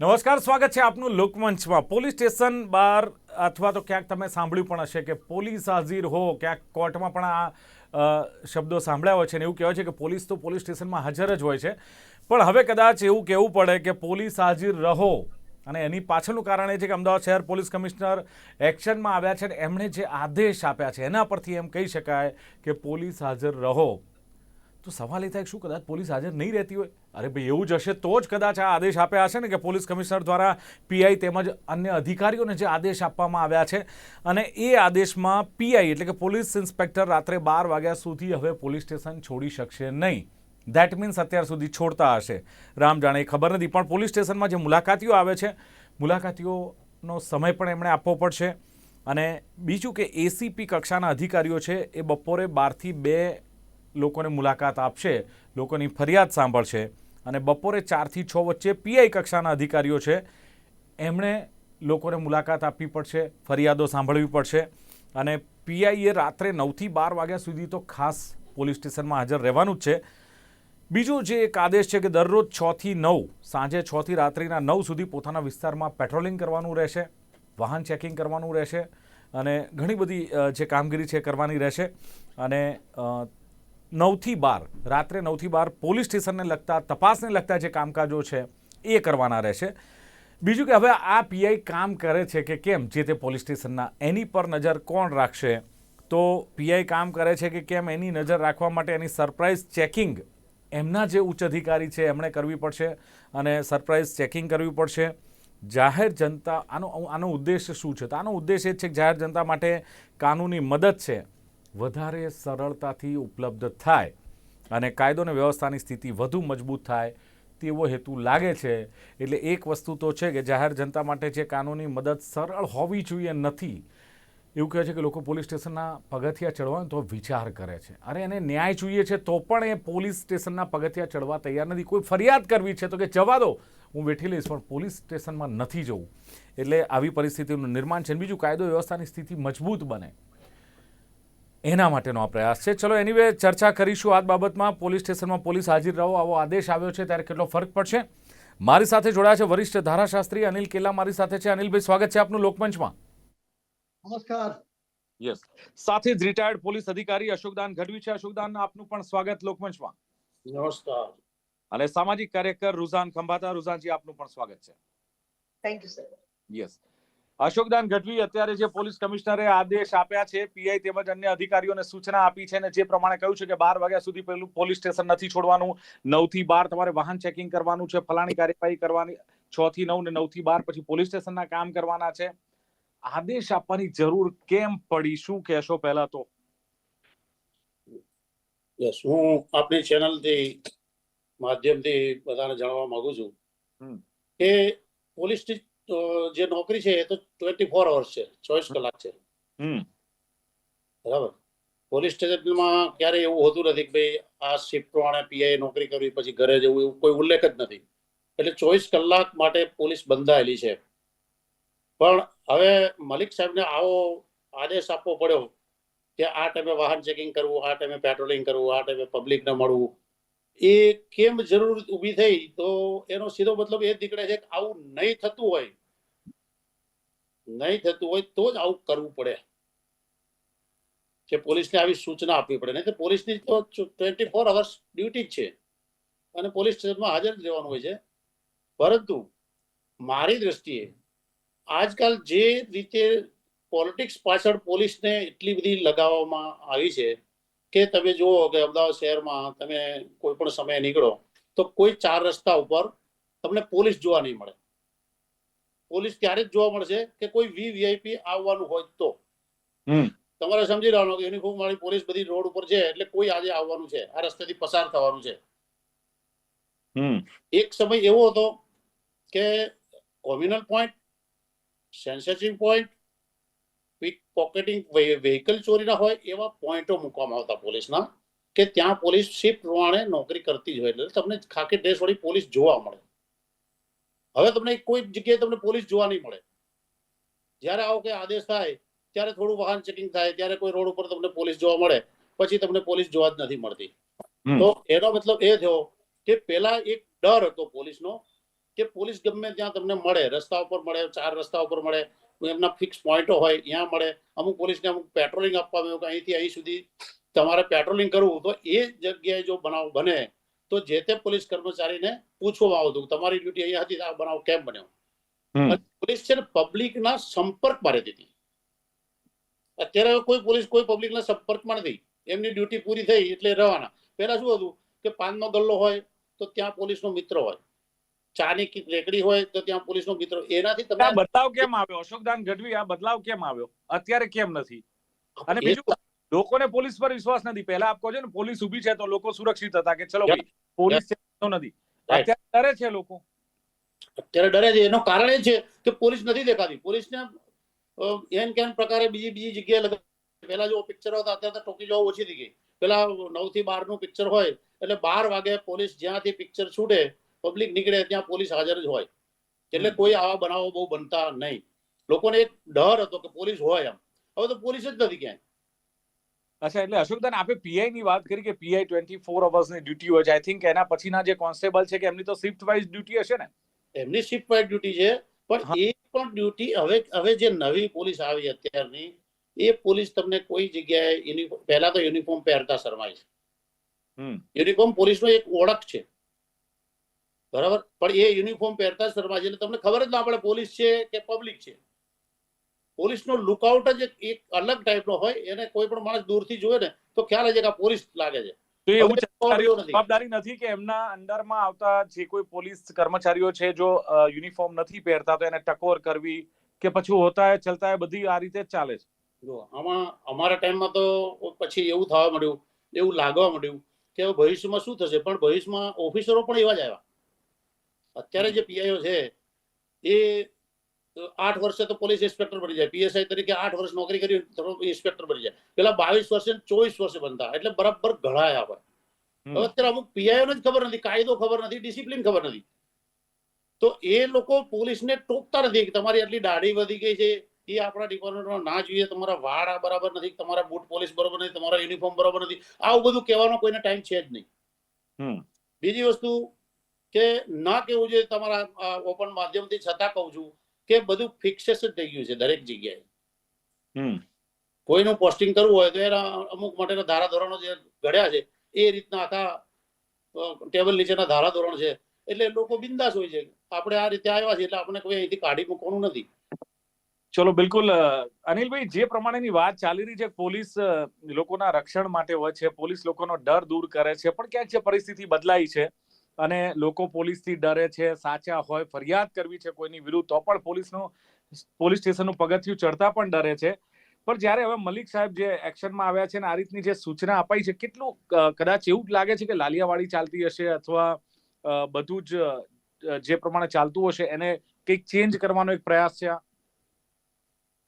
નમસ્કાર, સ્વાગત છે આપનું લોકમંચમાં. પોલીસ સ્ટેશન બહાર અથવા તો ક્યાંક તમે સાંભળ્યું પણ હશે કે પોલીસ હાજર હો, ક્યાંક કોર્ટમાં પણ આ શબ્દો સાંભળ્યા હોય છે ને એવું કહેવાય છે કે પોલીસ તો પોલીસ સ્ટેશનમાં હાજર જ હોય છે. પણ હવે કદાચ એવું કહેવું પડે કે પોલીસ હાજર રહો અને એની પાછળનું કારણ એ છે કે અમદાવાદ શહેર પોલીસ કમિશનર એક્શનમાં આવ્યા છે અને એમણે જે આદેશ આપ્યા છે, એના પરથી એમ કહી શકાય કે પોલીસ હાજર રહો. તો સવાલ એ થાય શું કદાચ પોલીસ હાજર નહીં રહેતી હોય? અરે ભાઈ, એવું જ હશે તો જ કદાચ આ આદેશ આપ્યા હશે ને કે પોલીસ કમિશનર દ્વારા પીઆઈ તેમજ અન્ય અધિકારીઓને જે આદેશ આપવામાં આવ્યા છે અને એ આદેશમાં પીઆઈ એટલે કે પોલીસ ઇન્સ્પેક્ટર રાત્રે બાર વાગ્યા સુધી હવે પોલીસ સ્ટેશન છોડી શકશે નહીં. ધેટ મીન્સ અત્યાર સુધી છોડતા હશે. રામ જાણે એ ખબર નથી, પણ પોલીસ સ્ટેશનમાં જે મુલાકાતીઓ આવે છે, મુલાકાતીઓનો સમય પણ એમણે આપવો પડશે. અને બીજું કે એસીપી કક્ષાના અધિકારીઓ છે, એ બપોરે બારથી બે લોકોને મુલાકાત આપશે, લોકોની ફરિયાદ સાંભળશે અને બપોરે ચારથી છ વચ્ચે પીઆઈ કક્ષાના અધિકારીઓ છે. એમણે લોકોને મુલાકાત આપવી પડશે, ફરિયાદો સાંભળવી પડશે અને પીઆઈએ રાત્રે નવથી બાર વાગ્યા સુધી તો ખાસ પોલીસ સ્ટેશનમાં હાજર રહેવાનું જ છે. બીજું જે એક આદેશ છે કે દરરોજ છથી નવ, સાંજે છથી રાત્રિના નવ સુધી પોતાના વિસ્તારમાં પેટ્રોલિંગ કરવાનું રહેશે, વાહન ચેકિંગ કરવાનું રહેશે અને ઘણી બધી જે કામગીરી છે કરવાની રહેશે અને નવથી બાર, રાત્રે નવથી બાર પોલીસ સ્ટેશનને લગતા, તપાસને લગતા જે કામકાજો છે, એ કરવાના રહેશે. બીજું કે હવે આ પીઆઈ કામ કરે છે કે કેમ? જે તે પોલીસ સ્ટેશનના, એની પર નજર કોણ રાખશે? તો પીઆઈ કામ કરે છે કે કેમ? એની નજર રાખવા માટે એની સરપ્રાઇઝ ચેકિંગ એમના જે ઉચ્ચ અધિકારી છે, એમણે કરવી પડશે અને સરપ્રાઇઝ ચેકિંગ કરવી પડશે. જાહેર જનતા, આનો આનો ઉદ્દેશ શું છે? તો આનો ઉદ્દેશ એ છે કે જાહેર જનતા માટે કાનૂની મદદ છે. વધારે સરળતાથી ઉપલબ્ધ થાય અને કાયદો વ્યવસ્થાની સ્થિતિ વધુ મજબૂત થાય તેવો હેતુ લાગે છે. એટલે એક વસ્તુ તો છે કે જાહેર જનતા માટે જે કાનૂની મદદ સરળ હોવી જોઈએ નથી. એવું કહે છે કે લોકો પોલીસ સ્ટેશનના પગથિયા ચડવાનો તો વિચાર કરે છે. અરે એને ન્યાય જોઈએ છે તો પણ એ પોલીસ સ્ટેશનના પગથિયા ચડવા તૈયાર નથી. કોઈ ફરિયાદ કરવી છે તો કે જવા દો. હું બેઠી લઈશ પણ પોલીસ સ્ટેશનમાં નથી જવું. એટલે આવી પરિસ્થિતિનું નિર્માણ છે બીજું કાયદો વ્યવસ્થાની સ્થિતિ મજબૂત બને. એના માટેનો આ પ્રયાસ છે. ચલો એની ચર્ચા કરીશું આ બાબતમાં. પોલીસ સ્ટેશનમાં પોલીસ હાજર રહો આવો આદેશ આવ્યો છે ત્યારે કેટલો ફરક પડશે? મારી સાથે જોડાયા છે વરિષ્ઠ ધારાશાસ્ત્રી અનિલ કેલા. મારી સાથે છે અનિલભાઈ સ્વાગત છે આપનું લોકમંચમાં. નમસ્કાર. યસ સાથે જ રિટાયર્ડ પોલીસ અધિકારી અશોકદાન ગઢવી છે. અશોકદાન આપનું પણ સ્વાગત લોકમંચમાં. નમસ્કાર. અને સામાજિક કાર્યકર રુઝાન ખંભાતા. રુઝાનજી આપનું પણ સ્વાગત છે. Thank you sir yes Ashokdan Gadhvi અત્યારે જે પોલીસ કમિશનરે આદેશ આપ્યા છે પીઆઈ તેમજ અન્ય અધિકારીઓને સૂચના આપી છે અને જે પ્રમાણે કહ્યું છે કે બાર વાગ્યા સુધી પેલું પોલીસ સ્ટેશન નથી છોડવાનું નવથી બાર તમારે વાહન ચેકિંગ કરવાનું છે ફલાણી કાર્યવાહી કરવાની છ થી નવ ને નવથી બાર પછી પોલીસ સ્ટેશનના કામ કરવાના છે. આદેશ આપવાની જરૂર કેમ પડી? શું કહેશો પહેલા તો? યસ હું આપની ચેનલથી માધ્યમથી બધાને જાણવા માંગુ છું. કે પોલીસ જે નોકરી છે એ તો ટ્વેન્ટી ફોર અવર્સ છે ચોવીસ કલાક છે. બરાબર. પોલીસ સ્ટેશનમાં ક્યારે એવું હોતું નથી કે ભાઈ આ શિફ્ટ પ્રમાણે પીઆઈ નોકરી કરવી પછી ઘરે જવું એવું કોઈ ઉલ્લેખ જ નથી. એટલે ચોવીસ કલાક માટે પોલીસ બંધાયેલી છે. પણ હવે મલિક સાહેબને આવો આદેશ આપવો પડ્યો કે આ ટાઈમે વાહન ચેકિંગ કરવું આ ટાઈમે પેટ્રોલિંગ કરવું આ ટાઈમે પબ્લિકને મળવું. એ કેમ જરૂર ઊભી થઈ? તો એનો સીધો મતલબ એ જ નીકળે છે કે આવું નહીં થતું હોય નહીં થતું હોય તો જ આવું કરવું પડે. કે પોલીસને આવી સૂચના આપવી પડે. નહીં તો પોલીસની તો ટ્વેન્ટી ફોર અવર્સ ડ્યુટી જ છે. અને પોલીસ સ્ટેશનમાં હાજર જ રહેવાનું હોય છે. પરંતુ મારી દ્રષ્ટિએ આજકાલ જે રીતે પોલિટિક્સ પાછળ પોલીસને એટલી બધી લગાવવામાં આવી છે કે તમે જુઓ કે અમદાવાદ શહેરમાં તમે કોઈ પણ સમયે નીકળો તો કોઈ ચાર રસ્તા ઉપર તમને પોલીસ જોવા નહીં મળે. પોલીસ ત્યારે જ જોવા મળશે કે કોઈ વી વીઆઈપી આવવાનું હોય તો. તમારે સમજી લેવાનું કે યુનિફોર્મ વાળી પોલીસ બધી રોડ ઉપર છે એટલે કોઈ આજે આવવાનું છે. આ રસ્તેથી પસાર થવાનું છે. હમ. એક સમય એવો હતો કે communal point sensitive point pick pocketing vehicle ચોરીના હોય એવા પોઈન્ટો મૂકવામાં આવતા પોલીસના કે ત્યાં પોલીસ શિફ્ટ પ્રમાણે નોકરી કરતી જ હોય. એટલે તમને ખાકી ડ્રેસ વાળી પોલીસ જોવા મળે. હવે તમને કોઈ જગ્યાએ તમને પોલીસ જોવા નહીં મળે. જ્યારે આવો કે આદેશ થાય ત્યારે થોડું વાહન ચેકિંગ થાય ત્યારે કોઈ રોડ ઉપર તમને પોલીસ જોવા મળે પછી તમને પોલીસ જોવા જ નથી મળતી. તો એનો મતલબ એ થયો કે પેલા એક ડર હતો પોલીસનો કે પોલીસ ગમે ત્યાં તમને મળે રસ્તા ઉપર મળે ચાર રસ્તા ઉપર મળે એમના ફિક્સ પોઈન્ટો હોય ત્યાં મળે અમુક પોલીસને અમુક પેટ્રોલિંગ આપવામાં આવ્યું કે અહીંથી અહીં સુધી તમારે પેટ્રોલિંગ કરવું તો એ જગ્યાએ જો બનાવ બને તો જે તે પોલીસ કર્મચારીને પૂછવામાં આવતું તમારી ડ્યુટી અહીંયા હતી આ બનાવ કેમ બન્યો? પોલીસ છે ને પબ્લિકના સંપર્કમાં રહેતી હતી. અત્યારે કોઈ પોલીસ કોઈ પબ્લિકના સંપર્કમાં નથી. એમની ડ્યુટી પૂરી થઈ એટલે રહેવાના પહેલા શું હતું કે પાનનો ગલ્લો હોય તો ત્યાં પોલીસનો મિત્ર હોય. ચાની રેકડી હોય તો ત્યાં પોલીસનો મિત્ર એનાથી આ તમે બદલાવ કેમ આવ્યો? અશોકદાન ગઢવી આ બદલાવ કેમ આવ્યો? અત્યારે કેમ નથી? અને બીજું લોકોને પોલીસ પર વિશ્વાસ નથી. પહેલા આપ કહો છો ને પોલીસ ઊભી છે તો લોકો સુરક્ષિત હતા કે ચલો ભાઈ પોલીસ નથી. અત્યારે ડરે છે લોકો. અત્યારે ડરે છે. એનું કારણ એ છે કે પોલીસ નથી દેખાતી. પોલીસને એન કેન પ્રકારે બીજી બીજી જગ્યાએ પહેલા જો પિક્ચર હતા અત્યારે ટોકી જવા ઓછી થઈ ગઈ. પેલા નવથી બારનું પિક્ચર હોય એટલે બાર વાગે પોલીસ જ્યાંથી પિક્ચર છૂટે પબ્લિક નીકળે ત્યાં પોલીસ હાજર જ હોય. એટલે કોઈ આવા બનાવો બહુ બનતા નહીં. લોકોને એક ડર હતો કે પોલીસ હોય એમ. હવે તો પોલીસ જ નથી ક્યાંય. અચ્છા એટલે અશોકદાન આપણે પીઆઈ ની વાત કરી કે પીઆઈ ટ્વેન્ટી ફોર અવર્સની ડ્યુટી હોય છે. આઈ થિંક એના પછીના જે કોન્સ્ટેબલ છે કે એમની તો શિફ્ટ વાઇઝ ડ્યુટી હશે ને? એમની શિફ્ટ વાઇઝ ડ્યુટી છે પણ એ પણ ડ્યુટી હવે હવે જે નવી પોલીસ આવી અત્યારની એ પોલીસ તમને કોઈ જગ્યાએ પહેલા તો યુનિફોર્મ પહેરતા શરમાય છે. યુનિફોર્મ પોલીસનો એક ઓળખ છે. બરાબર? પણ એ યુનિફોર્મ પહેરતા શરમાય છે. એટલે તમને ખબર જ ના પડે પોલીસ છે કે પબ્લિક છે. પોલીસનો લુકઆઉટ જ એક- અલગ ટાઈપનો હોય એને કોઈ પણ માણસ દૂરથી જોવે ને તો ખ્યાલ છે કે આ પોલીસ લાગે છે. તો એવું જવાબદારી નથી. કે એમના અંડરમાં આવતા જે કોઈ પોલીસ કર્મચારીઓ છે જો યુનિફોર્મ નથી પહેરતા તો એને ટકોર કરવી કે પછી હોતા હે ચલતા હે બધી આ રીતે જ ચાલે છે. જો આમાં અમારા ટાઈમમાં તો પછી એવું થવા માંડ્યું એવું લાગવા માંડ્યું કે ભવિષ્યમાં શું થશે? પણ ભવિષ્યમાં ઓફિસરો પણ એવા જ આવ્યા. અત્યારે જે પીઆઈઓ છે એ આઠ વર્ષે તો પોલીસ ઇન્સ્પેક્ટર બની જાય. પીએસઆઈ તરીકે આઠ વર્ષ નોકરી કરી ઇન્સ્પેક્ટર બની જાય. પેલા બાવીસ વર્ષે ચોવીસ વર્ષે બનતા એટલે બરાબર ઘડાયા આપણે હવે અત્યારે અમુક પીઆઈઓને જ ખબર નથી કાયદો ખબર નથી ડિસિપ્લિન ખબર નથી. તો એ લોકો પોલીસને ટોકતા નથી કે તમારી આટલી દાઢી વધી ગઈ છે. એ આપણા ડિપાર્ટમેન્ટમાં ના જોઈએ. તમારા વાળ આ બરાબર નથી તમારા બૂટ પોલીસ બરોબર નથી તમારા યુનિફોર્મ બરોબર નથી. આવું બધું કહેવાનો કોઈને ટાઈમ છે જ નહીં. બીજી વસ્તુ કે ના કેવું જોઈએ તમારા ઓપન માધ્યમથી છતાં કહું છું કે બધું ફિક્સ જ થઈ ગયું છે દરેક જગ્યાએ. કોઈનું પોસ્ટિંગ કરવું હોય તો એના અમુક માટેના ધારાધોરણો જે ઘડ્યા છે એ રીતના આખા ટેબલ નીચેના ધારાધોરણ છે. એટલે લોકો બિંદાસ હોય છે. આપણે આ રીતે આવ્યા છે એટલે આપણે કોઈ અહીંથી કાઢી મૂકવાનું નથી. ચલો બિલકુલ અનિલભાઈ જે પ્રમાણેની વાત ચાલી રહી છે પોલીસ લોકોના રક્ષણ માટે હોય છે પોલીસ લોકોનો ડર દૂર કરે છે પણ ક્યાંક જે પરિસ્થિતિ બદલાઈ છે. અને લોકો પોલીસથી ડરે છે, સાચા હોય, ફરિયાદ કરવી છે કોઈની વિરુદ્ધ, તો પણ પોલીસનું, પોલીસ સ્ટેશનનું પગથિયું ચડતા પણ ડરે છે. પણ જ્યારે હવે મલિક સાહેબ જે એક્શનમાં આવ્યા છે ને, આ રીતની જે સૂચના અપાઈ છે, કેટલું કદાચ એવું જ લાગે છે કે લાલિયાવાડી ચાલતી હશે અથવા બધું જ જે પ્રમાણે ચાલતું હશે, એને કંઈક ચેન્જ કરવાનો એક પ્રયાસ છે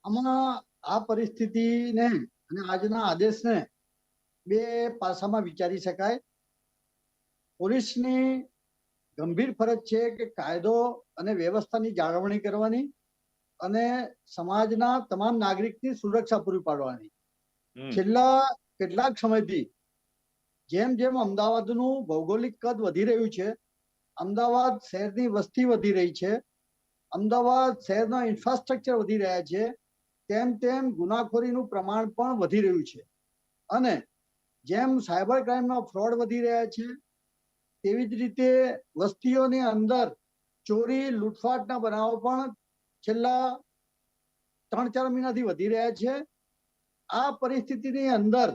આમાં આ પરિસ્થિતિને અને આજના આદેશને બે પાસામાં વિચારી શકાય. પોલીસની ગંભીર ફરજ છે કે કાયદો અને વ્યવસ્થાની જાળવણી કરવાની અને સમાજના તમામ નાગરિકની સુરક્ષા પૂરી પાડવાની. છેલ્લા કેટલાક સમયથી જેમ જેમ અમદાવાદનું ભૌગોલિક કદ વધી રહ્યું છે અમદાવાદ શહેરની વસ્તી વધી રહી છે અમદાવાદ શહેરના ઇન્ફ્રાસ્ટ્રક્ચર વધી રહ્યા છે તેમ તેમ ગુનાખોરીનું પ્રમાણ પણ વધી રહ્યું છે. અને જેમ સાયબર ક્રાઇમના ફ્રોડ વધી રહ્યા છે તેવી જ રીતે વસ્તીઓની અંદર ચોરી, લૂંટફાટના બનાવો પણ છેલ્લા ત્રણ ચાર મહિનાથી વધી રહ્યા છે. આ પરિસ્થિતિની અંદર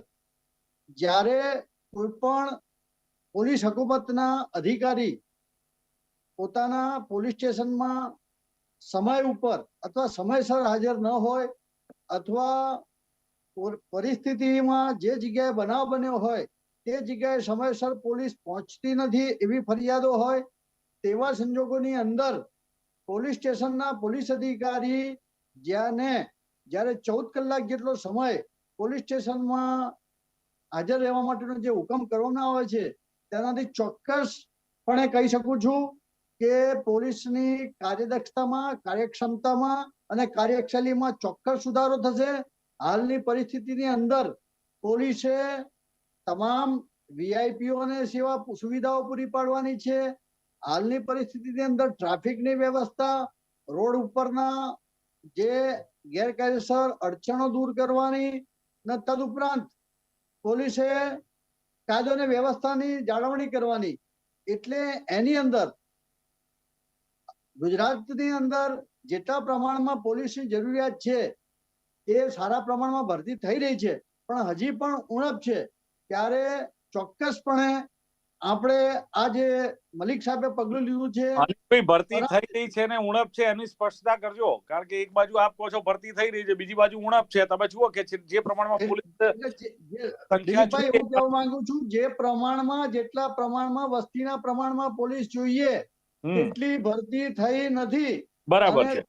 જ્યારે કોઈ પણ પોલીસ હકુમતના અધિકારી પોતાના પોલીસ સ્ટેશનમાં સમય ઉપર અથવા સમયસર હાજર ન હોય અથવા પર- પરિસ્થિતિમાં જે જગ્યાએ બનાવ બન્યો હોય તે જગ્યાએ સમયસર પોલીસ પહોંચતી નથી એવી ફરિયાદો હોય તેવા સંજોગોની અંદર પોલીસ સ્ટેશનના પોલીસ અધિકારી જ્યાંને જ્યારે ચૌદ કલાક જેટલો સમય પોલીસ સ્ટેશનમાં હાજર રહેવા માટેનો જે હુકમ કરવામાં આવે છે, તેનાથી ચોક્કસપણે કહી શકું છું કે પોલીસની કાર્યદક્ષતામાં, કાર્યક્ષમતામાં અને કાર્યશૈલીમાં ચોક્કસ સુધારો થશે. હાલની પરિસ્થિતિની અંદર પોલીસે તમામ વીઆઈપીઓને સેવા સુવિધાઓ પૂરી પાડવાની છે. હાલની પરિસ્થિતિની અંદર ટ્રાફિકની વ્યવસ્થા, રોડ ઉપરના જે ગેરકાયદેસર અડચણો દૂર કરવાની ને તદુપરાંત પોલીસે કાયદો અને વ્યવસ્થાની જાળવણી કરવાની. એટલે એની અંદર ગુજરાતની અંદર જેટલા પ્રમાણમાં પોલીસની જરૂરિયાત છે, એ સારા પ્રમાણમાં ભરતી થઈ રહી છે, પણ હજી પણ ઉણપ છે. ત્યારે ચોક્કસપણે આપણે આ જે મલિક સાહેબે પગલું લીધું છે ભરતી થઈ રહી છે ને ઉણપ છે એની સ્પષ્ટતા કરજો. કારણ કે એક બાજુ આપ કહો છો ભરતી થઈ રહી છે બીજી બાજુ ઉણપ છે. તમે જુઓ કે જે- પ્રમાણમાં પોલીસ હું કહેવા માંગુ છું જે પ્રમાણમાં જેટલા પ્રમાણમાં વસ્તીના પ્રમાણમાં પોલીસ જોઈએ એટલી ભરતી થઈ નથી. બરાબર છે.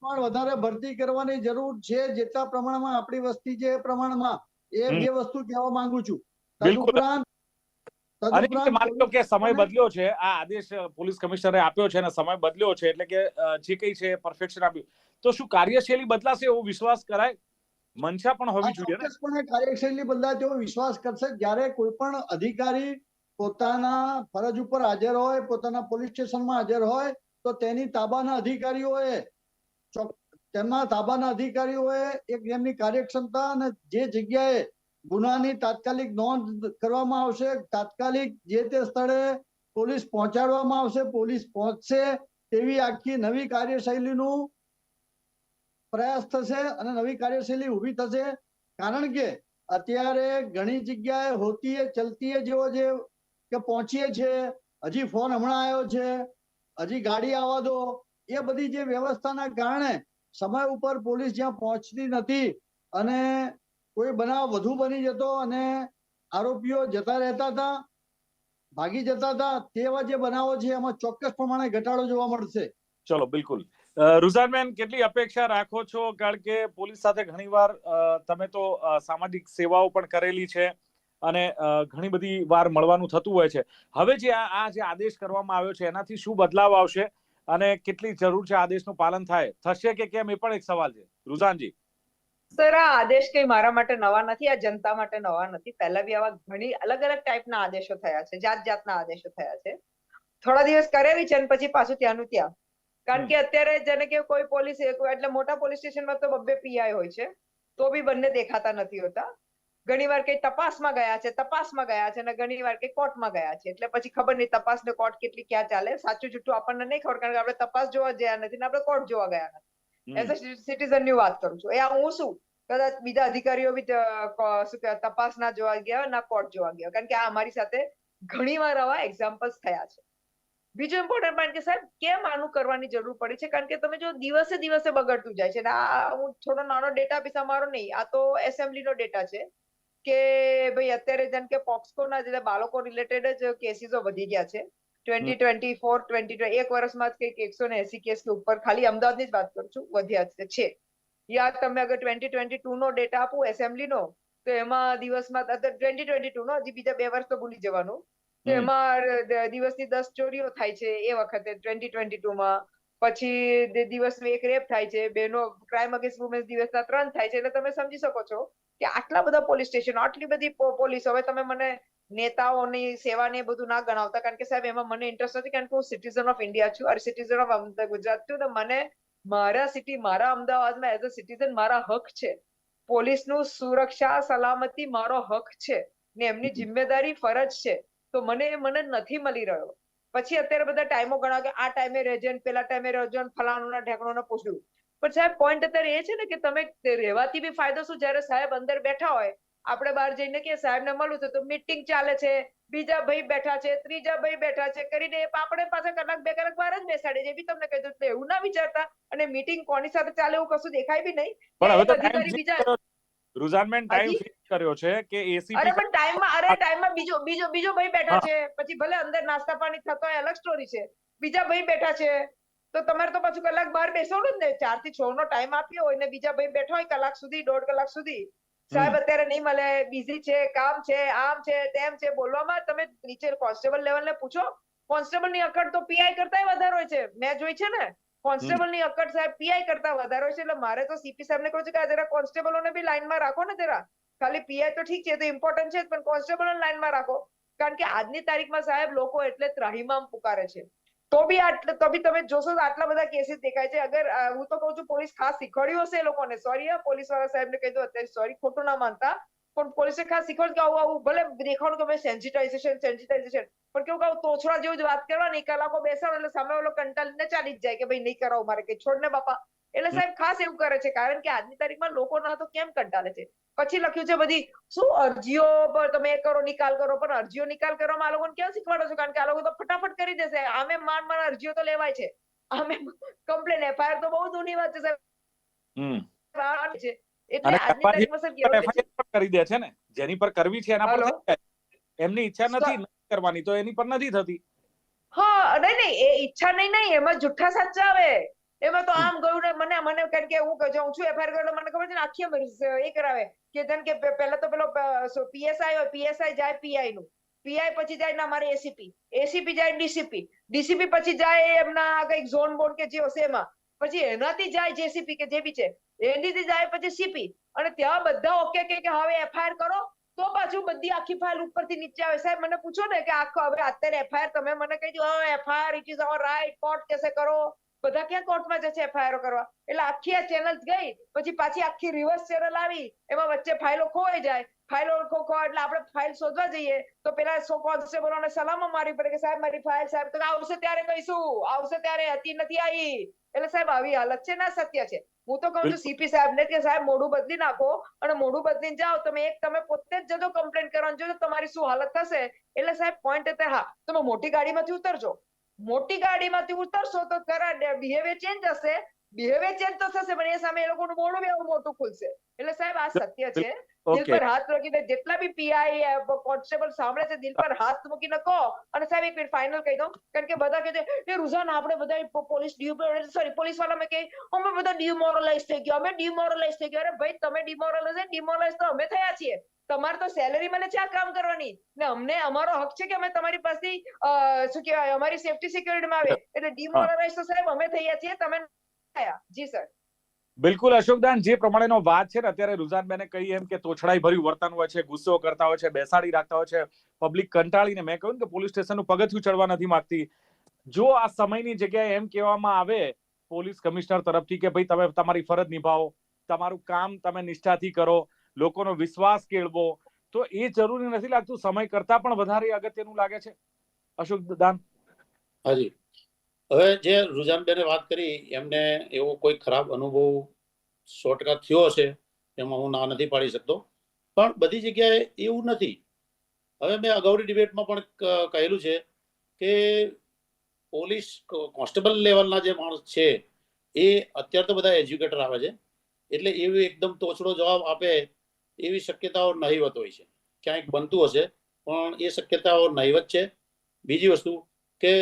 પણ વધારે ભરતી કરવાની જરૂર છે જેટલા પ્રમાણમાં આપણી વસ્તી છે એ પ્રમાણમાં. એ બે વસ્તુ કહેવા માંગુ છું. બિલકુલ. માની લો કે સમય બદલ્યો છે. આ આદેશ પોલીસ કમિશનરે આપ્યો છે અને સમય બદલ્યો છે એટલે કે જે કઈ છે પરફેક્શન આપ્યું. તો શું કાર્યશૈલી બદલાશે એવો વિશ્વાસ કરાય? મનસા પણ હોવી જોઈએ કાર્યશૈલી બદલાય તેવો વિશ્વાસ કરશે જ્યારે કોઈ પણ અધિકારી પોતાના ફરજ ઉપર હાજર હોય પોતાના પોલીસ સ્ટેશનમાં હાજર હોય તો તેની તાબાના અધિકારીઓએ તેમના તાબાના અધિકારીઓએ એક એમની કાર્યક્ષમતા અને જે જગ્યાએ ગુનાની તાત્કાલિક નોંધ કરવામાં આવશે. તાત્કાલિક જે તે સ્થળે પોલીસ પહોંચાડવામાં આવશે, પોલીસ પહોંચશે તેવી આખી નવી કાર્યશૈલીનું પ્રયાસ થશે અને નવી કાર્યશૈલી ઊભી થશે. કારણ કે અત્યારે ઘણી જગ્યાએ હોતીએ ચલતીએ જેવો જે કે પહોંચીએ છે, હજી ફોન હમણાં આવ્યો છે, હજી ગાડી આવવા દો, એ બધી જે વ્યવસ્થાના કારણે સમય ઉપર પોલીસ જ્યાં પહોંચતી નથી અને કોઈ બનાવ વધુ બની જતો અને આરોપીઓ જતા રહેતા હતા ભાગી જતા હતા તેવા જે બનાવો છે એમાં ચોક્કસ પ્રમાણે ઘટાડો જોવા મળશે. ચલો બિલકુલ. અ, રુઝાનબેન કેટલી અપેક્ષા રાખો છો? કારણ કે પોલીસ સાથે ઘણીવાર તમે તો સામાજિક સેવાઓ પણ કરેલી છે અને ઘણી બધી વાર મળવાનું થતું હોય છે. હવે જે આ જે આદેશ કરવામાં આવ્યો છે એનાથી શું બદલાવ આવશે અને કેટલી જરૂર છે આદેશનું પાલન થાય? થશે કે કેમ? એ પણ એક સવાલ છે. રુઝાનજી. સર આ આદેશ કઈ મારા માટે નવા નથી આ જનતા માટે નવા નથી. પહેલા બી આવા ઘણી અલગ અલગ ટાઈપના આદેશો થયા છે જાત જાતના આદેશો થયા છે. થોડા દિવસ કરેલી છે અને પછી પાછું ત્યાંનું ત્યાં. કારણ કે અત્યારે જેને કે કોઈ પોલીસ એટલે મોટા પોલીસ સ્ટેશનમાં તો બબ્બે પીઆઈ હોય છે તો બી બંને દેખાતા નથી હોતા. ઘણી વાર કઈ તપાસમાં ગયા છે તપાસમાં ગયા છે અને ઘણી વાર કઈ કોર્ટમાં ગયા છે. એટલે પછી ખબર નહીં તપાસ ને કોર્ટ કેટલી ક્યાં ચાલે. સાચું જુઠ્ઠું આપણને નહીં ખબર કારણ કે આપણે તપાસ જોવા ગયા નથી ને આપણે કોર્ટ જોવા ગયા નથી. એઝ અ સિટીઝનની વાત કરું છું. એ હું શું? કદાચ બીજા અધિકારીઓ બી તપાસ ના જોવા ગયા ના કોર્ટ જોવા ગયા. કારણ કે આ અમારી સાથે ઘણી વાર આવા એક્ઝામ્પલ્સ થયા છે. બીજું ઇમ્પોર્ટન્ટ પોઈન્ટ કે સાહેબ, કેમ આનું કરવાની જરૂર પડી છે? કારણ કે તમે જો દિવસે દિવસે બગડતું જાય છે. આ હું થોડો નાનો ડેટા બી તમારો નહીં. આ તો એસેમ્બલી નો ડેટા છે કે ભાઈ અત્યારે જેમ કે પોક્સકો ના જે બાળકો રિલેટેડ જ કેસીસો વધી ગયા છે. ટ્વેન્ટી ટ્વેન્ટી ફોર ટ્વેન્ટી એક વર્ષમાં જ કંઈક એકસો ને એસી કેસ કે ઉપર ખાલી અમદાવાદની જ વાત કરું છું વધ્યા છે છે. યા તમે અગર ટ્વેન્ટી ટ્વેન્ટી ટુ નો ડેટા આપો એસેમ્બલીનો તો એમાં દિવસમાં ટ્વેન્ટી ટ્વેન્ટી ટુ નો હજી બીજા બે વર્ષ તો ભૂલી જવાનું. તો એમાં દિવસની દસ ચોરીઓ થાય છે એ વખતે ટ્વેન્ટી ટ્વેન્ટી ટુ માં. પછી દિવસનો એક રેપ થાય છે બેનો ક્રાઇમ અગેન્સ્ટ વુમેન્સ દિવસના ત્રણ થાય છે. એટલે તમે સમજી શકો છો કે આટલા બધા પોલીસ સ્ટેશન આટલી બધી પોલીસ હવે તમે મને નેતાઓની સેવા ને એ બધું ના ગણાવતા. કારણ કે સાહેબ એમાં મને ઇન્ટરેસ્ટ નથી કારણ કે હું સિટીઝન ઓફ ઇન્ડિયા છું. અને સિટીઝન ઓફ ગુજરાત છું. તો મને મારા સિટી મારા અમદાવાદમાં એઝ અ સિટીઝન મારા હક છે. પોલીસનું સુરક્ષા સલામતી મારો હક છે. ને એમની જિમ્મેદારી ફરજ છે. તો મને એ મને નથી મળી રહ્યો. પછી અત્યારે બધા ટાઈમો ગણાવ કે આ ટાઈમે રહેજો ને પેલા ટાઈમે રહેજો ને ફલાણું ના ઢેકણું ને પૂછ્યું. પણ સાહેબ પોઈન્ટ અત્યારે એ છે ને કે તમે રહેવાથી બી ફાયદો શું? જ્યારે સાહેબ અંદર બેઠા હોય આપણે બહાર જઈને કે સાહેબ ને મળું તો મીટિંગ ચાલે છે બીજા ભાઈ બેઠા છે ત્રીજા ભાઈ બેઠા છે કરીને એ આપણે પાછા કલાક બે કલાક બહાર જ બેસાડે છે તમને કહી દઉં એટલે એવું ના વિચારતા અને મીટિંગ કોની સાથે ચાલે એવું કશું દેખાય બી નહીં. પણ હવે તો ટાઈમ બીજા ટાઈમ? ફિક્સ કર્યો છે કે અરે એસીપી પણ ટાઈમમાં અરે ટાઈમમાં બીજો બીજો બીજો ભાઈ બેઠા છે. પછી ભલે અંદર નાસ્તા પાણી થતો હોય અલગ સ્ટોરી છે. બીજા ભાઈ બેઠા છે. તો તમારે તો પાછું કલાક બહાર બેસવાનું જ ને. ચારથી છ નો ટાઈમ આપ્યો હોય ને બીજા ભાઈ બેઠા હોય કલાક સુધી દોઢ કલાક સુધી. સાહેબ અત્યારે નહીં મળે બિઝી છે કામ છે આમ છે તેમ છે બોલવામાં તમે નીચે કોન્સ્ટેબલ લેવલ ને પૂછો. કોન્સ્ટેબલની અકડ તો પીઆઈ કરતા વધારે હોય છે. મેં જોઈ છે ને કોન્સ્ટેબલની અકડ સાહેબ પીઆઈ કરતા વધારે હોય છે. એટલે મારે તો સીપી સાહેબ ને કહું છું કે આ જરા કોન્સ્ટેબલોને બી લાઈનમાં રાખો ને જરા. ખાલી પીઆઈ તો ઠીક છે તો ઇમ્પોર્ટન્ટ છે પણ કોન્સ્ટેબલ લાઈનમાં રાખો. કારણ કે આજની તારીખમાં સાહેબ લોકો એટલે ત્રાહીમામ પુકારે છે. તો બી આટલા, તો બી તમે જોશો આટલા બધા કેસીસ દેખાય છે. અગર હું તો કહું છું, પોલીસ ખાસ શીખવાડ્યું હશે એ લોકોને. સોરી પોલીસવાળા સાહેબને કહી દો, અત્યારે સોરી ખોટું ના માનતા. પણ પોલીસે ખાસ શીખવાડ્યું કે આવું આવું, ભલે દેખાડું તમે સેન્સિટાઇઝેશન સેન્સિટાઇઝેશન પણ કેવું કહું તોછડા જેવું જ વાત કરવાની કલાકો બેસાડો એટલે સામે ઓલો કંટાળીને ચાલી જ જાય કે ભાઈ નહીં કરાવું મારે છોડ ને બાપા. એટલે સાહેબ ખાસ એવું કરે છે કારણ કે આજની તારીખમાં લોકોના તો કેમ કંટાળે છે? પછી લખ્યું છે બધી શું અરજીઓ પર તમે કરો નિકાલ કરો પણ અરજીઓ નિકાલ કરવામાં આ લોકોને ક્યાં શીખવાડો છો? કારણ કે આ લોકો તો ફટાફટ કરી દેશે. આમે માંડ માંડ અરજીઓ તો લેવાય છે. આમે કમ્પ્લેન એફઆઈઆર તો બહુ દૂરની વાત છે સાહેબ. છે. એટલે આજની તારીખમાં સાહેબ કેવું છે? FIR પણ કરી દે છે ને? જેની પર કરવી છે એના પર. એમની ઈચ્છા નથી નથી કરવાની તો એની પર નથી થતી. હા નહીં નહીં એ ઈચ્છા નહીં નહીં એમાં જુઠ્ઠા સાચા આવે. એમાં તો આમ ગયું ને, મને મને કારણ કે હું કહું છું એફઆઈઆર કર્યો મને ખબર છે ને આખી અમારી એ કરાવે. કે ધન કે પહેલા તો પેલો પીએસઆઈ હોય પીએસઆઈ જાય પીઆઈ નું. પીઆઈ પછી જાય ના મારે એસીપી એસીપી જાય ડીસીપી ડીસીપી પછી જાય એમના કંઈક ઝોન બોર્ડ કે જે હશે એમાં. પછી એનાથી જાય જેસીપી કે જે બી છે. એનીથી જાય પછી સીપી અને ત્યાં બધા ઓકે કે કે હવે એફઆઈઆર કરો, તો પાછું બધી આખી ફાઇલ ઉપરથી નીચે આવે. સાહેબ, મને પૂછો ને કે આખો, હવે અત્યારે એફઆઈઆર તમે મને કહી દો FIR it is our right court કેસે કરો? બધા ક્યાં કોર્ટમાં જશે એફઆઈઆર કરવા? એટલે આખી આ ચેનલ ગઈ પછી પાછી આખી રિવર્સ ચેનલ આવી એમાં વચ્ચે ફાઇલો ખોવાઈ જાય. ફાઇલો ખો ખો એટલે આપણે ફાઇલ શોધવા જઈએ તો પેલા સો કોન્સ્ટેબલોને સલામો મારવી પડે કે સાહેબ મારી ફાઇલ સાહેબ તો આવશે ત્યારે કહીશું આવશે ત્યારે હતી નથી આવી. એટલે સાહેબ આવી હાલત છે ના સત્ય છે. હું તો કહું છું સીપી સાહેબ ને કે સાહેબ મોઢું બદલી નાખો અને મોઢું બદલીને જાઓ. તમે એક તમે પોતે જ જજો કમ્પ્લેન કરવાનું જોજો તમારી શું હાલત થશે. એટલે સાહેબ પોઈન્ટ એટલે હા તમે મોટી ગાડીમાંથી ઉતરજો. મોટી ગાડીમાંથી ઉતરશો તો ખરા બિહેવિયર ચેન્જ હશે. બિહેવિયર ચેન્જ તો થશે, પણ એ સામે એ લોકોનું મોઢું બી એવું મોટું ખુલશે. એટલે સાહેબ, આ સત્ય છે. દિલ પર હાથ મૂકીને જેટલા બી પીઆઈ કોન્સ્ટેબલ સાંભળે છે દિલ પર હાથ મૂકીને કહો. અને સાહેબ એક મિનિટ ફાઇનલ કહી દઉં. કારણ કે બધા કહે છે કે રુઝાન આપણે બધા પોલીસ સોરી પોલીસવાળા મેં કહે અમે બધા ડિમોરલાઇઝ થઈ ગયા અમે ડિમોરલાઇઝ થઈ ગયા. અરે ભાઈ તમે ડિમોરલાઇઝ ડિમોરલાઇઝ તો અમે થયા છીએ. તમારે તો સેલેરી મને ચા કામ કરવાની. ને અમને અમારો હક છે કે અમે તમારી પાસેથી શું કહેવાય અમારી સેફટી સિક્યોરિટીમાં આવે એટલે ડિમોરલાઇઝ તો સાહેબ અમે થયા છીએ તમે થયા. જી સર બિલકુલ અશોકદાન, જે પ્રમાણેનો વાત છે ને, અત્યારે રુઝાનબેને કહી એમ કે તોછડાઈ ભર્યું વર્તન હોય છે, ગુસ્સો કરતા હોય છે, બેસાડી રાખતા હોય છે, પબ્લિક કંટાળીને મેં કહ્યું કે પોલીસ સ્ટેશનનું પગથિયું ચડવા નથી માંગતી. જો આ સમયની જગ્યાએ એમ કહેવામાં આવે પોલીસ કમિશનર તરફથી કે ભાઈ તમે તમારી ફરજ નિભાવો, તમારું કામ તમે નિષ્ઠાથી કરો, લોકોનો વિશ્વાસ કેળવો, તો એ જરૂરી નથી લાગતું. સમય કરતા પણ વધારે અગત્યનું લાગે છે. અશોકદાન. હાજી. હવે જે રુઝાનબેને વાત કરી, એમને એવો કોઈ ખરાબ અનુભવ સો ટકા થયો હશે, એમાં હું ના નથી પાડી શકતો. પણ બધી જગ્યાએ એવું નથી. હવે મેં અગાઉની ડિબેટમાં પણ કહેલું છે કે પોલીસ કોન્સ્ટેબલ લેવલના જે માણસ છે, એ અત્યારે તો બધા એજ્યુકેટર આવે છે. એટલે એવું એકદમ તોછડો જવાબ આપે એવી શક્યતાઓ નહીવત હોય છે. ક્યાંક બનતું હશે, પણ એ શક્યતાઓ નહીવત છે. બીજી વસ્તુ કે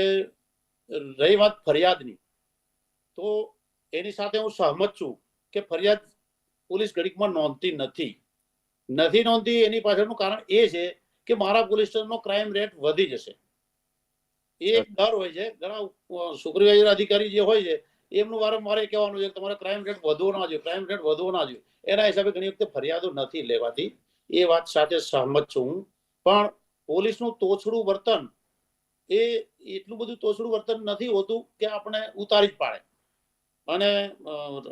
રહી વાત ફરિયાદની. તો એની સાથે હું સહમત છું કે ફરિયાદ પોલીસ ઘડીકમાં નોંધતી નથી. નથી નોંધતી એની પાછળનું કારણ એ છે કે મારા પોલીસ સ્ટેશનનો ક્રાઇમ રેટ વધી જશે. એ એક ડર હોય છે. ઘણા સુપરવાઇઝર અધિકારી જે હોય છે, એમનું વારંવાર એ કહેવાનું છે કે તમારે ક્રાઇમ રેટ વધવો ના જોઈએ ક્રાઇમ રેટ વધવો ના જોઈએ. એના હિસાબે ઘણી વખતે ફરિયાદો નથી લેવાતી. એ વાત સાથે સહમત છું હું. પણ પોલીસનું તોછડું વર્તન એ એટલું બધું તોછડું વર્તન નથી હોતું કે આપણે ઉતારી જ પાડે. અને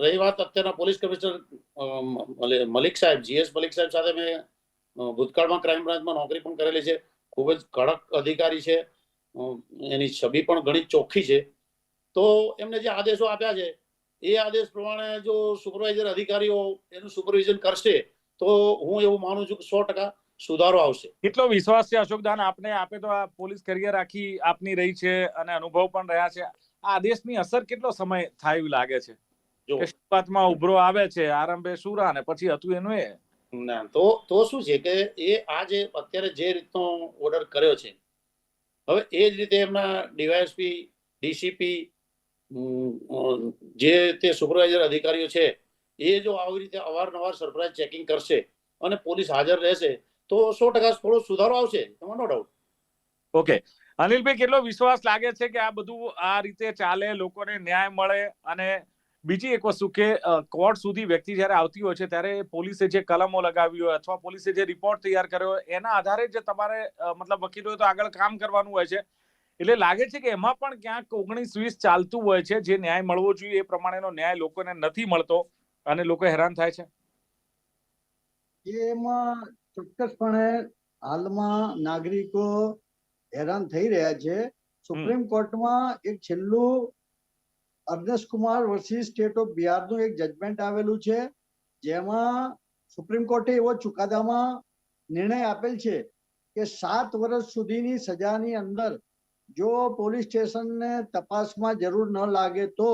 રહી વાત અત્યારના પોલીસ કમિશનર મલિક સાહેબ, જીએસ મલિક સાહેબ સાથે મેં ભૂતકાળમાં ક્રાઇમ બ્રાન્ચમાં નોકરી પણ કરેલી છે. ખૂબ જ કડક અધિકારી છે. એની છબી પણ ઘણી ચોખ્ખી છે. તો એમને જે આદેશો આપ્યા છે, એ આદેશ પ્રમાણે જો સુપરવાઇઝર અધિકારીઓ એનું સુપરવિઝન કરશે, તો હું એવું માનું છું કે સો ટકા સુધારો આવશે. કેટલો વિશ્વાસ છે અશોકદાન આપને? આપે તો આ પોલીસ કરિયર આખી આપની રહી છે અને અનુભવ પણ રહ્યા છે. આ આદેશની અસર કેટલો સમય થાય એવું લાગે છે? જો શરૂઆતમાં ઉભરો આવે છે આરંભે સુરા અને પછી હતું એનું એ. ના તો તો શું છે કે એ આ જે અત્યારે જે રીતનો ઓર્ડર કર્યો છે હવે એ જ રીતે એમના ડીવાયએસપી ડીસીપી જે તે સુપરવાઇઝર અધિકારીઓ છે એ જો આવી રીતે અવારનવાર સરપ્રાઇઝ ચેકિંગ કરશે અને પોલીસ હાજર રહેશે તો સો ટકા થોડો સુધારો આવશે એમાં નો ડાઉટ ઓકે અનિલભાઈ કેટલો વિશ્વાસ લાગે છે કે આ બધું આ રીતે ચાલે લોકોને ન્યાય મળે? અને બીજી એક વસ્તુ કે કોર્ટ સુધી વ્યક્તિ જ્યારે આવતી હોય છે ત્યારે પોલીસે જે કલમો લગાવી હોય અથવા પોલીસે જે રિપોર્ટ તૈયાર કર્યો હોય એના આધારે જે તમારે મતલબ વકીલો તો આગળ કામ કરવાનું હોય છે. એટલે લાગે છે કે એમાં પણ ક્યાંક ઓગણીસ વીસ ચાલતું હોય છે જે ન્યાય મળવો જોઈએ એ પ્રમાણેનો ન્યાય લોકોને નથી મળતો અને લોકો હેરાન થાય છે? એમાં ચોક્કસપણે હાલમાં નાગરિકો હેરાન થઈ રહ્યા છે સુપ્રીમ કોર્ટમાં એક છેલ્લું Arnesh Kumar versus state of બિહારનું એક જજમેન્ટ આવેલું છે, જેમાં સુપ્રીમ કોર્ટે એવો ચુકાદામાં નિર્ણય આપેલ છે કે સાત વર્ષ સુધીની સજાની અંદર જો પોલીસ સ્ટેશનને તપાસમાં જરૂર ન લાગે તો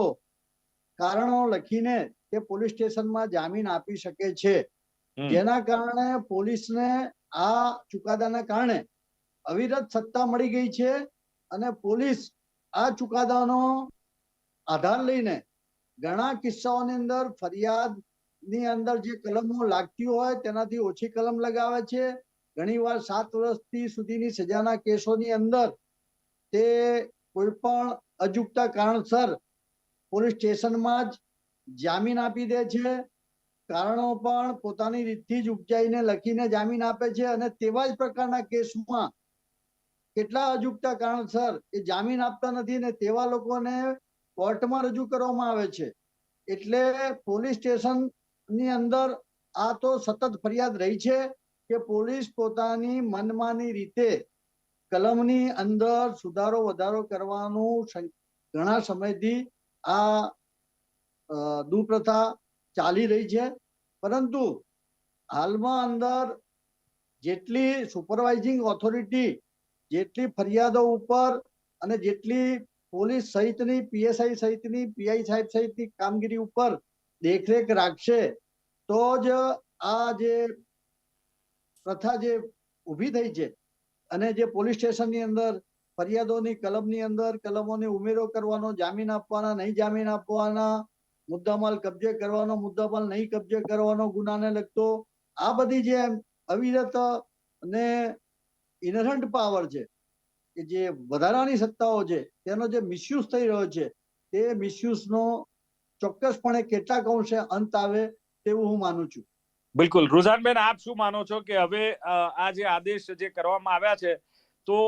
કારણો લખીને તે પોલીસ સ્ટેશનમાં જામીન આપી શકે છે. જેના કારણે પોલીસને આ ચુકાદાના કારણે અવિરત સત્તા મળી ગઈ છે અને પોલીસ આ ચુકાદાનો આધાર લઈને ઘણા કિસ્સાઓની અંદર ફરિયાદની અંદર જે કલમો લાગતી હોય તેનાથી ઓછી કલમ લગાવે છે. ઘણીવાર સાત વર્ષથી સુધીની સજાના કેસોની અંદર તે કોઈ પણ અજુકતા કારણસર પોલીસ સ્ટેશનમાં જ જામીન આપી દે છે. કારણો પણ પોતાની રીતથી જ ઉપજાઈને લખીને જામીન આપે છે અને તેવા જ પ્રકારના કેસમાં કેટલા અજુગતા કારણસર એ જામીન આપતા નથી ને તેવા લોકોને કોર્ટમાં રજૂ કરવામાં આવે છે. એટલે પોલીસ સ્ટેશનની અંદર આ તો સતત ફરિયાદ રહી છે કે પોલીસ પોતાની મનમાની રીતે કલમની અંદર સુધારો વધારો કરવાનું ઘણા સમયથી આ દુપ્રથા ચાલી રહી છે. પરંતુ હાલમાં અંદર જેટલી સુપરવાઇઝિંગ ઓથોરિટી જેટલી ફરિયાદો ઉપર અને જેટલી પોલીસ સહિતની, પીએસઆઈ સહિતની, પીઆઈ સાહેબ સહિતની કામગીરી ઉપર દેખરેખ રાખશે, તો જ આ જે પ્રથા જે ઊભી થઈ છે અને જે પોલીસ સ્ટેશનની અંદર ફરિયાદોની, કલમની અંદર કલમોને ઉમેરો કરવાનો, જામીન આપવાના, નહીં જામીન આપવાના મુદ્દામાલ કબજે કરવાનો, મુદ્દામાલ નહીં કબજે કરવાનો ગુનાને લગતો આ બધી જે અવિરત અને ઇનરન્ટ પાવર છે, કે જે વધારાની સત્તાઓ છે, તેનો જે મિસયુઝ થઈ રહ્યો છે, તે મિસયુઝનો ચોક્કસપણે કેટલાક અંશે અંત આવે તેવું હું માનું છું. બિલકુલ. રુઝાનબેન, આપ શું માનો છો કે હવે આ જે આદેશ જે કરવામાં આવ્યા છે તો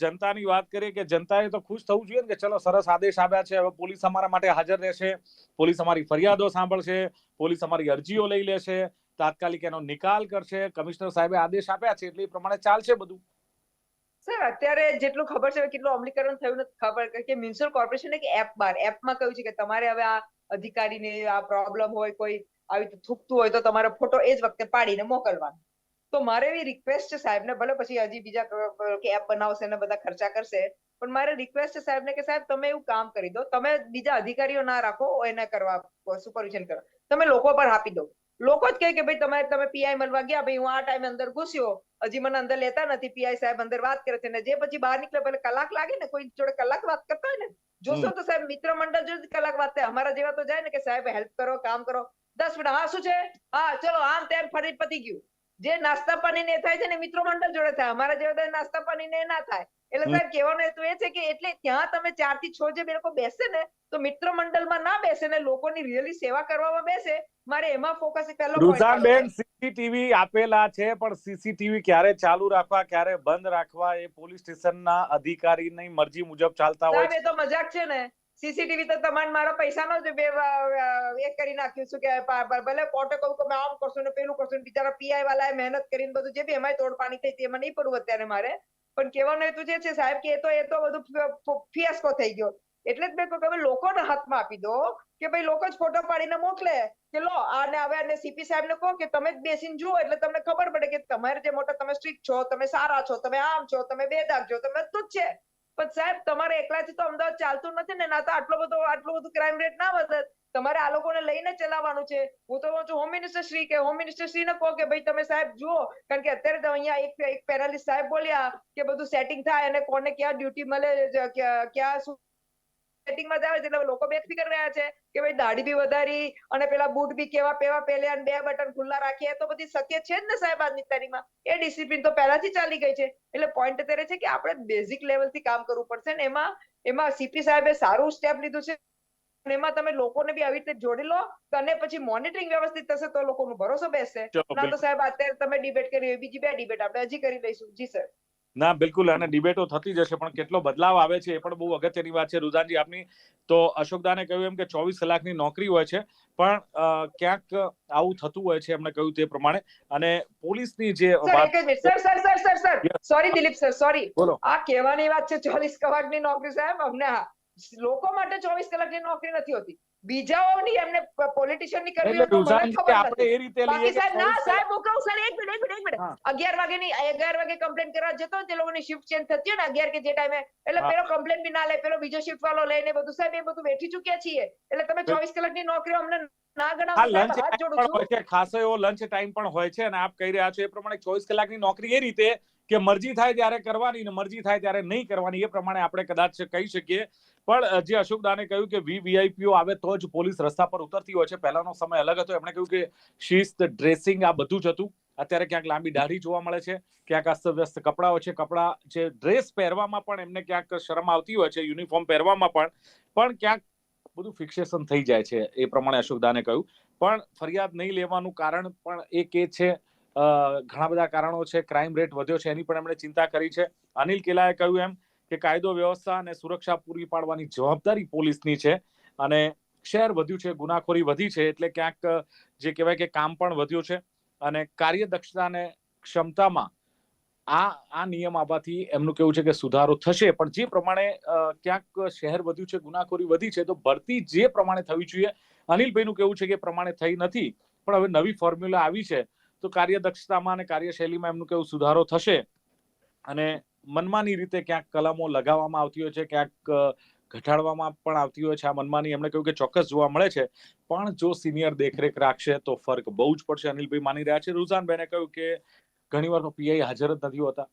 જનતાની વાત કરીએ કે જનતાએ તો ખુશ થવું જોઈએ કે ચલો સરસ આદેશ આવ્યા છે, હવે પોલીસ અમારા માટે હાજર રહેશે, પોલીસ અમારી ફરિયાદો સાંભળશે, પોલીસ અમારી અરજીઓ લઈ લેશે, તાત્કાલિક એનો નિકાલ કરશે, કમિશનર સાહેબે આદેશ આપ્યા છે એટલે એ પ્રમાણે ચાલશે બધું. સર, અત્યારે જેટલું ખબર છે કેટલું અમલીકરણ થયું નથી ખબર કે મ્યુનિસિપલ કોર્પોરેશન એક એપ બાર, એપમાં કહ્યું છે કે તમારે હવે આ અધિકારીને આ પ્રોબ્લેમ હોય, કોઈ આવી થૂકતું હોય તો તમારે ફોટો એ જ વખતે પાડીને મોકલવાનો. તો મારે એવી રિક્વેસ્ટ છે સાહેબને ભલે પછી હજી બીજા ક- એપ બનાવશે ને બધા ખર્ચા કરશે પણ મારે રિક્વેસ્ટ છે સાહેબને કે સાહેબ તમે એવું કામ કરી દો તમે બીજા અધિકારીઓ ના રાખો એને કરવા સુપરવિઝન કરો. તમે લોકો પર આપી દો. લોકો જ કહે કે ભાઈ તમારે તમે પીઆઈ મળવા ગયા ભાઈ હું આ ટાઈમે અંદર ઘૂસ્યો. હજી મને અંદર લેતા નથી. પીઆઈ સાહેબ અંદર વાત કરે છે ને જે પછી બહાર નીકળે પેલે કલાક લાગે ને કોઈ જોડે કલાક વાત કરતા હોય ને જોશો તો સાહેબ મિત્ર મંડળ જોડે કલાક વાત થાય. અમારા જેવા તો જાય ને કે સાહેબ હેલ્પ કરો કામ કરો. દસ મિનિટ હા શું છે? હા ચલો આમ તેમ ફરી પતી ગયું. જે નાસ્તા પાણી ને થાય છે ને મિત્રો મંડળ જોડે થાય. અમારા જેવા નાસ્તા પાણી ને ના થાય. એટલે સાહેબ કહેવાનો હેતુ એ છે કે એટલે ત્યાં તમે ચારથી છ જે બે લોકો બેસે ને તો મિત્ર મંડળમાં ના બેસે ને લોકોની રિયલી સેવા કરવામાં બેસે મારે એમાં ફોકસ પહેલો રુઝાનબેન સીસીટીવી આપેલા છે પણ સીસીટીવી ક્યારે ચાલુ રાખવા ક્યારે બંધ રાખવા એ પોલીસ સ્ટેશનના અધિકારીની મરજી મુજબ ચાલતા હોય સાહેબ એ તો મજાક છે ને. સીસીટીવી તો તમારે મારા પૈસાનો જ એ કરી નાખ્યું છું કે ભલે કોર્ટે કહું કે આમ કરશું ને પેલું કરશું બિચારા પીઆઈ વાળાએ મહેનત કરીને બધું જે બી એમાં તોડપાણી થઈ તે એમાં નહીં પડવું અત્યારે મારે. પણ કહેવાનું હેતુ જે છે સાહેબ, કે એ તો એ તો બધું ફિયાસ્કો થઈ ગયો. એટલે જ મેં કહ્યું કે લોકોના હાથમાં આપી દો કે ભાઈ લોકો જ ફોટો પાડીને મોકલે કે લો, આને, હવે આને સીપી સાહેબ ને કહો કે તમે જ બેસીને જુઓ એટલે તમને ખબર પડે કે તમારે જે મોટા તમે સ્ટ્રીક છો, તમે સારા છો, તમે આમ છો, તમે બેદાગ છો, તમે બધું જ છે. પણ સાહેબ, તમારે એકલાથી તો અમદાવાદ ચાલતું નથી ને, ના તો આટલો બધો, આટલું બધું ક્રાઇમ રેટ ના વધે. તમારે આ લોકોને લઈને ચલાવવાનું છે. હું તો કહું છું હોમ મિનિસ્ટર શ્રી કે હોમ મિનિસ્ટર શ્રી ને કહો કે, ભાઈ, તમે સાહેબ જુઓ. કારણ કે અત્યારે તો અહીંયા એક એક પેરાલિસ્ટ સાહેબ બોલ્યા કે બધું સેટિંગ થાય અને કોને ક્યાં ડ્યુટી મળે ક્યાં શું સેટિંગમાં છે એટલે લોકો બેફિકર રહ્યા છે કે ભાઈ દાઢી બી વધારી અને પેલા બૂટ બી કેવા પેવા પહેર્યા અને બે બટન ખુલ્લા રાખીએ. તો બધી શક્ય છે જ ને સાહેબ આજની તારીખમાં. એ ડિસિપ્લિન તો પહેલાથી ચાલી ગઈ છે. એટલે પોઈન્ટ અત્યારે છે કે આપણે બેઝિક લેવલથી કામ કરવું પડશે ને એમાં એમાં સીપી સાહેબે સારું સ્ટેપ લીધું છે. એમાં તમે લોકોને બી આવી રીતે જોડી લો અને પછી મોનિટરિંગ વ્યવસ્થિત થશે તો લોકોનો ભરોસો બેસશે. ના તો સાહેબ અત્યારે તમે ડિબેટ કરી બીજી બે ડિબેટ આપણે હજી કરી લઈશું. જી સર ના બિલકુલ અને ડિબેટો થતી જશે પણ કેટલો બદલાવ આવે છે એ પણ બહુ અગત્યની વાત છે. રુઝાનજી આપની તો અશોકદાને કહ્યું એમ કે ચોવીસ કલાકની નોકરી હોય છે પણ ક્યાંક આવું થતું હોય છે એમને કહ્યું તે પ્રમાણે. અને પોલીસની જે વાત sir sir sir sir sir. Sorry Dilip sir sorry આ કહેવાની વાત છે ચોવીસ કલાકની નોકરી સાહેબ અમને. લોકો માટે ચોવીસ કલાકની નોકરી નથી હોતી. બીજાઓની એમને પોલિટિશિયનની કરવી આપણે એ રીતે કે ના સાહેબ હું સર એક મિનિટ એક મિનિટ એક મિનિટ. અગિયાર વાગે ની અગિયાર વાગે કમ્પ્લેન કરવા જતો તે લોકોની શિફ્ટ ચેન્જ થતી હોય ને અગિયાર કે જે ટાઈમે એટલે પેલો કમ્પ્લેન બી ના લે પેલો બીજો શિફ્ટ વાળો લઈને બધું. સાહેબ એ બધું બેઠી ચૂક્યા છીએ. એટલે તમે ચોવીસ કલાકની નોકરીઓ અમને ખાસો એવો લંચ ટાઈમ પણ હોય છે અને આપ કહી રહ્યા છો એ પ્રમાણે ચોવીસ કલાકની નોકરી એ રીતે કે મરજી થાય ત્યારે કરવાની ને મરજી થાય ત્યારે નહીં કરવાની, એ પ્રમાણે આપણે કદાચ કહી શકીએ. પણ જે જે અશોકદાને કહ્યું કે વી વીઆઈપીઓ આવે તો જ પોલીસ રસ્તા પર ઉતરતી હોય છે. પહેલાનો સમય અલગ હતો. એમણે કહ્યું કે શિસ્ત, ડ્રેસિંગ આ બધું જ હતું. અત્યારે ક્યાંક લાંબી દાઢી જોવા મળે છે, ક્યાંક અસ્તવ્યસ્ત કપડાઓ છે. કપડા જે ડ્રેસ પહેરવામાં પણ એમને ક્યાંક શરમ આવતી હોય છે, યુનિફોર્મ પહેરવામાં પણ. પણ ક્યાંક બધું ફિક્સેશન થઈ જાય છે, એ પ્રમાણે અશોકદાને કહ્યું. પણ ફરિયાદ નહીં લેવાનું કારણ પણ એક એ છે ઘણા બધા કારણો છે ક્રાઇમ રેટ વધ્યો છે, એની પણ એમણે ચિંતા કરી છે. અનિલ કેલાએ કહ્યું એમ કે કાયદો, વ્યવસ્થા અને સુરક્ષા પૂરી પાડવાની જવાબદારી પોલીસની છે અને શહેર વધ્યું છે, ગુનાખોરી વધી છે એટલે ક્યાંક, જે કહેવાય કે કામ પણ વધ્યું છે અને કાર્યદક્ષતા અને ક્ષમતામાં આ આ નિયમ આવવાથી એમનું કેવું છે કે સુધારો થશે. પણ જે પ્રમાણે ક્યાંક શહેર વધ્યું છે, ગુનાખોરી વધી છે, તો ભરતી જે પ્રમાણે થવી જોઈએ. અનિલભાઈનું કેવું છે કે પ્રમાણે થઈ નથી, પણ હવે નવી ફોર્મ્યુલા આવી છે. તો કાર્યદક્ષતામાં અને કાર્યશૈલીમાં એમનું કેવું સુધારો થશે? અને મનમાની રીતે ક્યાંક કલમો લગાવવામાં આવતી હોય છે, ક્યાંક ઘટાડવામાં પણ આવતી હોય છે. આ મનમાની એમણે કહ્યું કે ચોક્કસ જોવા મળે છે. પણ જો સિનિયર દેખરેખ રાખશે તો ફરક બહુ જ પડશે, અનિલભાઈ માની રહ્યા છે. રુઝાનભાઈને કહ્યું કે ઘણી વાર પીઆઈ હાજર જ નથી હોતા.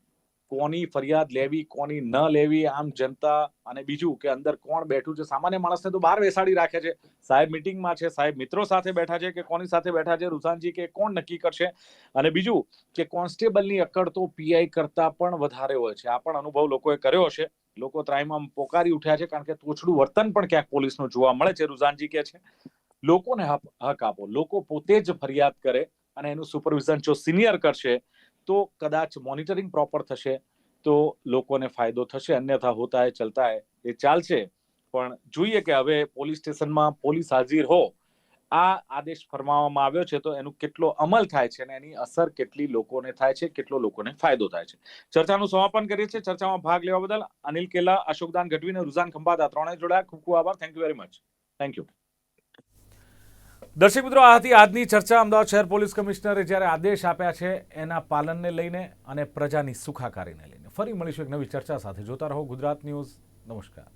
કોની ફરિયાદ લેવી, કોની ન લેવી, આમ જનતા અને બીજું કે અંદર કોણ બેઠું છે? સામાન્ય માણસને તો બહાર બેસાડી રાખે છે. સાહેબ મિટિંગમાં છે, સાહેબ મિત્રો સાથે બેઠા છે કે કોની સાથે બેઠા છે? રૂસાનજી કે કોણ નક્કી કરશે? અને બીજું કે કોન્સ્ટેબલની અકડ તો પીઆઈ કરતા પણ વધારે હોય છે. આ પણ અનુભવ લોકોએ કર્યો હશે. લોકો ત્રાઈમાં પોકારી ઉઠ્યા છે કારણ કે તોછડું વર્તન પણ ક્યાંક પોલીસનું જોવા મળે છે રૂઝાનજી કે છે. લોકોને હક આપો. લોકો પોતે જ ફરિયાદ કરે અને એનું સુપરવિઝન જો સિનિયર કરશે તો કદાચ મોનિટરિંગ પ્રોપર થશે તો લોકોને ફાયદો થશે, અન્યથા હોતા હે, ચલતા હે, એ ચાલશે. પણ જોઈએ કે હવે પોલીસ સ્ટેશનમાં પોલીસ હાજર હો, આ આદેશ ફરમાવવામાં આવ્યો છે તો એનું કેટલો અમલ થાય છે અને એની અસર કેટલી લોકોને થાય છે, કેટલો લોકોને ફાયદો થાય છે. ચર્ચાનું સમાપન કરીએ છીએ. ચર્ચામાં ભાગ લેવા બદલ અનિલ કેલા, અશોકદાન ગઢવી અને રુઝાન ખંભાત આ ત્રણેય જોડાયા. ખૂબ ખૂબ આભાર. Thank you very much thank you દર્શક મિત્રો આ હતી આજની ચર્ચા અમદાવાદ શહેર પોલીસ કમિશનરે જ્યારે આદેશ આપ્યા છે, એના પાલનને લઈને અને પ્રજાની સુખાકારીને લઈને. ફરી મળીશું એક નવી ચર્ચા સાથે. જોતા રહો ગુજરાત ન્યૂઝ. નમસ્કાર.